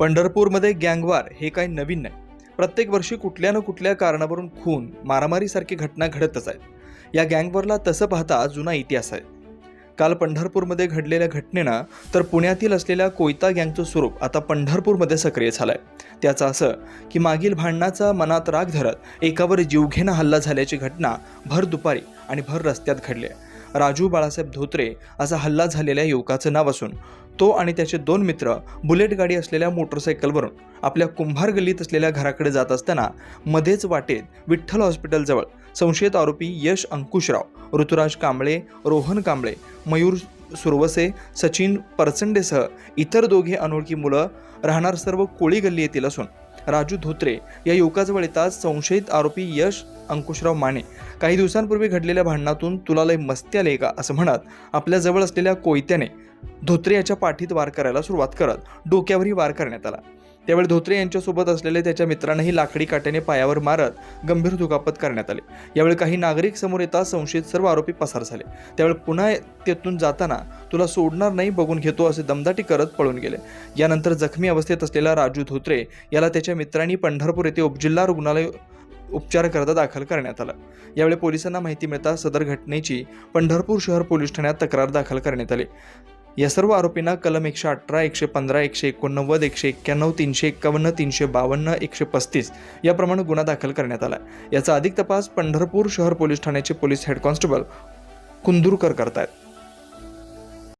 पंढरपूरमध्ये गँगवार हे काही नवीन नाही. प्रत्येक वर्षी कुठल्या ना कुठल्या कारणावरून खून मारामारीसारखी घटना घडतच आहेत. या गँगवरला तसं पाहता जुना इतिहास आहे. काल पंढरपूरमध्ये घडलेल्या घटनेनं तर पुण्यातील असलेल्या कोयता गँगचं स्वरूप आता पंढरपूरमध्ये सक्रिय झालंय. त्याचं असं की मागील भांडणाचा मनात राग धरत एकावर जीवघेणा हल्ला झाल्याची घटना भर दुपारी आणि भर रस्त्यात घडली आहे. राजू बाळासाहेब धोत्रे असा हल्ला झालेल्या युवकाचं नाव असून तो आणि त्याचे दोन मित्र बुलेट गाडी असलेल्या मोटरसायकलवरून आपल्या कुंभार गल्लीत असलेल्या घराकडे जात असताना मध्येच वाटेत विठ्ठल हॉस्पिटलजवळ संशयित आरोपी यश अंकुशराव ऋतुराज कांबळे रोहन कांबळे मयूर सुरवसे सचिन परचंडेसह इतर दोघे अनोळखी मुलं राहणार सर्व कोळी गल्ली येथील असून राजू धोत्रे या युवकाजवळ येताच संशयित आरोपी यश अंकुशराव माने. काही दिवसांपूर्वी घडलेल्या भांडणातून तुला लय मस्ती आले का? असं म्हणत आपल्या जवळ असलेल्या कोयत्याने धोत्रे याच्या पाठीत वार करायला सुरुवात करत डोक्यावरही वार करण्यात आला. त्यावेळी धोत्रे यांच्यासोबत असलेले त्याच्या मित्रांनाही लाकडी काट्याने पायावर मारत गंभीर दुखापत करण्यात आले. यावेळी काही नागरिक समोर येता संशयित सर्व आरोपी पसार झाले. त्यावेळी पुन्हा तेथून जाताना तुला सोडणार नाही बघून घेतो असे दमदाटी करत पळून गेले. यानंतर जखमी अवस्थेत असलेला राजू धोत्रे याला त्याच्या मित्रांनी पंढरपूर येथे उपजिल्हा रुग्णालय उपचारकरता दाखल करण्यात आलं. यावेळी पोलिसांना माहिती मिळता सदर घटनेची पंढरपूर शहर पोलीस ठाण्यात तक्रार दाखल करण्यात आली. या सर्व आरोपींना कलम एकशे अठरा एकशे पंधरा एकशे एकोणनव्वद एकशे एक्क्याण्णव तीनशे एक्कावन्न तीनशे बावन्न एकशे पस्तीस याप्रमाणे गुन्हा दाखल करण्यात आला. याचा अधिक तपास पंढरपूर शहर पोलीस ठाण्याचे पोलीस हेड कॉन्स्टेबल कुंदुरकर करतायत.